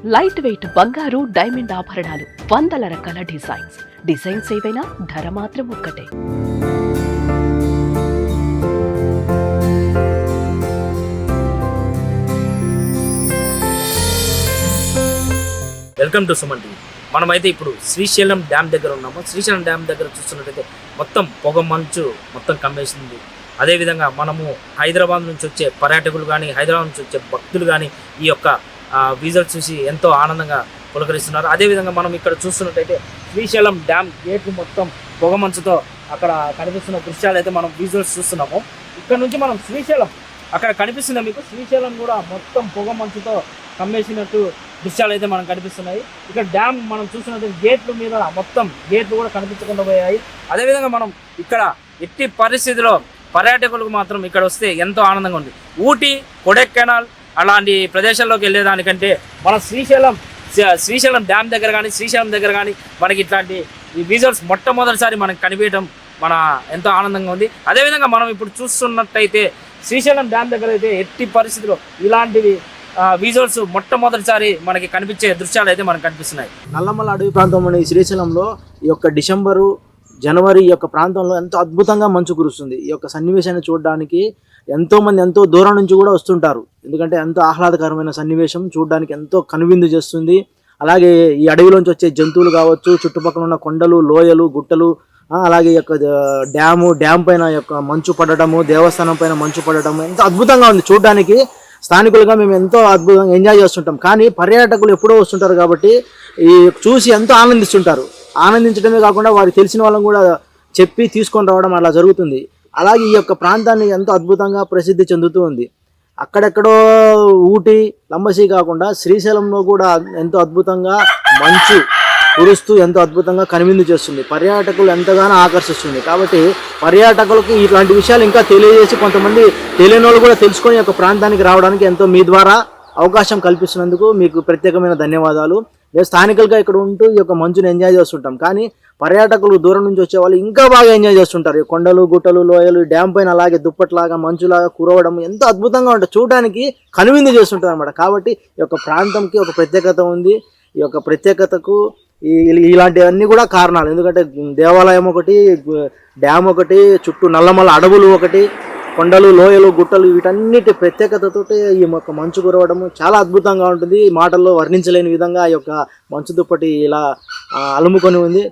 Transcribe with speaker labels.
Speaker 1: Light weight బంగారు diamond ఆభరణాలు వందల రకాల డిజైన్స్ డిజైన్స్ ఏవైనా ధర మాత్రం ఒక్కటే.
Speaker 2: వెల్కమ్ టు సుమన్ టీవీ మనమైతే ఇప్పుడు శ్రీశైలం డ్యామ్ దగ్గర ఉన్నాము. శ్రీశైలం డ్యామ్ దగ్గర చూస్తున్నట్టయితే మొత్తం పొగ మంచు మొత్తం కమ్మేసింది. అదేవిధంగా మనము హైదరాబాద్ నుంచి వచ్చే పర్యాటకులు కానీ హైదరాబాద్ నుంచి వచ్చే భక్తులు కానీ ఈ యొక్క విజువల్స్ చూసి ఎంతో ఆనందంగా పులకరిస్తున్నారు. అదేవిధంగా మనం ఇక్కడ చూస్తున్నట్టయితే శ్రీశైలం డ్యామ్ గేట్లు మొత్తం పొగ మంచుతో అక్కడ కనిపిస్తున్న దృశ్యాలు అయితే మనం విజువల్స్ చూస్తున్నాము. ఇక్కడ నుంచి మనం శ్రీశైలం అక్కడ కనిపిస్తుంది మీకు శ్రీశైలం కూడా మొత్తం పొగ మంచుతో కమ్మేసినట్టు దృశ్యాలు అయితే మనం కనిపిస్తున్నాయి. ఇక్కడ డ్యామ్ మనం చూసినట్టు గేట్లు మీద మొత్తం గేట్లు కూడా కనిపించకుండా పోయాయి. అదేవిధంగా మనం ఇక్కడ ఎట్టి పరిస్థితిలో పర్యాటకులకు మాత్రం ఇక్కడ వస్తే ఎంతో ఆనందంగా ఉంది. ఊటీ కొడైకెనాల్ అలాంటి ప్రదేశాల్లోకి వెళ్ళేదానికంటే మన శ్రీశైలం శ్రీశైలం డ్యామ్ దగ్గర కానీ శ్రీశైలం దగ్గర కానీ మనకి ఇట్లాంటి ఈ విజువల్స్ మొట్టమొదటిసారి మనకు కనిపించడం మన ఎంతో ఆనందంగా ఉంది. అదేవిధంగా మనం ఇప్పుడు చూస్తున్నట్టయితే శ్రీశైలం డ్యామ్ దగ్గర అయితే ఎట్టి పరిస్థితిలో ఇలాంటివి విజువల్స్ మొట్టమొదటిసారి మనకి కనిపించే దృశ్యాలు అయితే మనకు కనిపిస్తున్నాయి.
Speaker 3: నల్లమల అడవి ప్రాంతంలోని శ్రీశైలంలో ఈ యొక్క డిసెంబరు జనవరి ఈ యొక్క ప్రాంతంలో ఎంతో అద్భుతంగా మంచు కురుస్తుంది. ఈ యొక్క సన్నివేశాన్ని చూడడానికి ఎంతో మంది ఎంతో దూరం నుంచి కూడా వస్తుంటారు. ఎందుకంటే ఎంతో ఆహ్లాదకరమైన సన్నివేశం చూడడానికి ఎంతో కనువిందు చేస్తుంది. అలాగే ఈ అడవిలోంచి వచ్చే జంతువులు కావచ్చు చుట్టుపక్కల ఉన్న కొండలు లోయలు గుట్టలు అలాగే ఈ యొక్క డ్యాము డ్యామ్ పైన యొక్క మంచు పడటము దేవస్థానం పైన మంచు పడటము ఎంతో అద్భుతంగా ఉంది చూడడానికి. స్థానికులుగా మేము ఎంతో అద్భుతంగా ఎంజాయ్ చేస్తుంటాం. కానీ పర్యాటకులు ఎప్పుడో వస్తుంటారు కాబట్టి ఈ చూసి ఎంతో ఆనందిస్తుంటారు. ఆనందించడమే కాకుండా వారికి తెలిసిన వాళ్ళని కూడా చెప్పి తీసుకొని రావడం అలా జరుగుతుంది. అలాగే ఈ యొక్క ప్రాంతాన్ని ఎంతో అద్భుతంగా ప్రసిద్ధి చెందుతూ ఉంది. అక్కడెక్కడో ఊటీ లంబసి కాకుండా శ్రీశైలంలో కూడా ఎంతో అద్భుతంగా మంచు కురుస్తూ ఎంతో అద్భుతంగా కనువిందు చేస్తుంది. పర్యాటకులు ఎంతగానో ఆకర్షిస్తుంది. కాబట్టి పర్యాటకులకు ఇట్లాంటి విషయాలు ఇంకా తెలియజేసి కొంతమంది తెలియని వాళ్ళు కూడా తెలుసుకొని ఈ యొక్క ప్రాంతానికి రావడానికి ఎంతో మీ ద్వారా అవకాశం కల్పిస్తున్నందుకు మీకు ప్రత్యేకమైన ధన్యవాదాలు. మేము స్థానికులుగా ఇక్కడ ఉంటూ ఈ యొక్క మంచుని ఎంజాయ్ చేస్తుంటాం. కానీ పర్యాటకులు దూరం నుంచి వచ్చే వాళ్ళు ఇంకా బాగా ఎంజాయ్ చేస్తుంటారు. ఈ కొండలు గుట్టలు లోయలు డ్యామ్ పైన అలాగే దుప్పట్లాగా మంచులాగా కురవడం ఎంతో అద్భుతంగా ఉంటుంది చూడడానికి కనువిందు చేస్తుంటారు అనమాట కాబట్టి ఈ యొక్క ప్రాంతంకి ఒక ప్రత్యేకత ఉంది. ఈ యొక్క ప్రత్యేకతకు ఈ ఇలాంటివన్నీ కూడా కారణాలు. ఎందుకంటే దేవాలయం ఒకటి డ్యామ్ ఒకటి చుట్టూ నల్లమల్ల అడవులు ఒకటి కొండలు లోయలు గుట్టలు వీటన్నిటి ప్రత్యేకతతో ఈ యొక్క మంచు కురవడము చాలా అద్భుతంగా ఉంటుంది. ఈ మాటల్లో వర్ణించలేని విధంగా ఈ యొక్క మంచు దుప్పటి ఇలా అలుముకొని ఉంది.